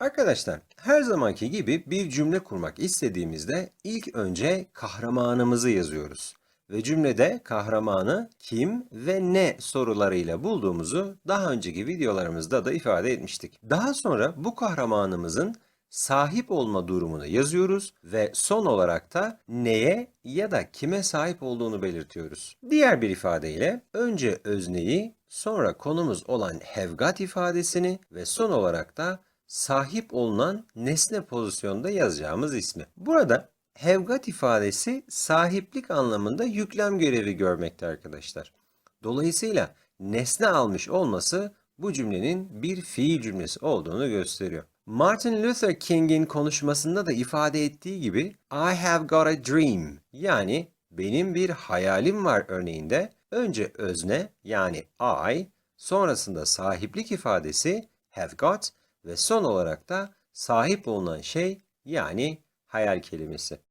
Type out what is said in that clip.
Arkadaşlar, her zamanki gibi bir cümle kurmak istediğimizde ilk önce kahramanımızı yazıyoruz. Ve cümlede kahramanı kim ve ne sorularıyla bulduğumuzu daha önceki videolarımızda da ifade etmiştik. Daha sonra bu kahramanımızın sahip olma durumunu yazıyoruz ve son olarak da neye ya da kime sahip olduğunu belirtiyoruz. Diğer bir ifadeyle önce özneyi, sonra konumuz olan have ifadesini ve son olarak da sahip olunan nesne pozisyonda yazacağımız ismi. Burada have got ifadesi sahiplik anlamında yüklem görevi görmekte arkadaşlar. Dolayısıyla nesne almış olması bu cümlenin bir fiil cümlesi olduğunu gösteriyor. Martin Luther King'in konuşmasında da ifade ettiği gibi I have got a dream yani benim bir hayalim var örneğinde önce özne yani I sonrasında sahiplik ifadesi have got ve son olarak da sahip olunan şey yani hayal kelimesi.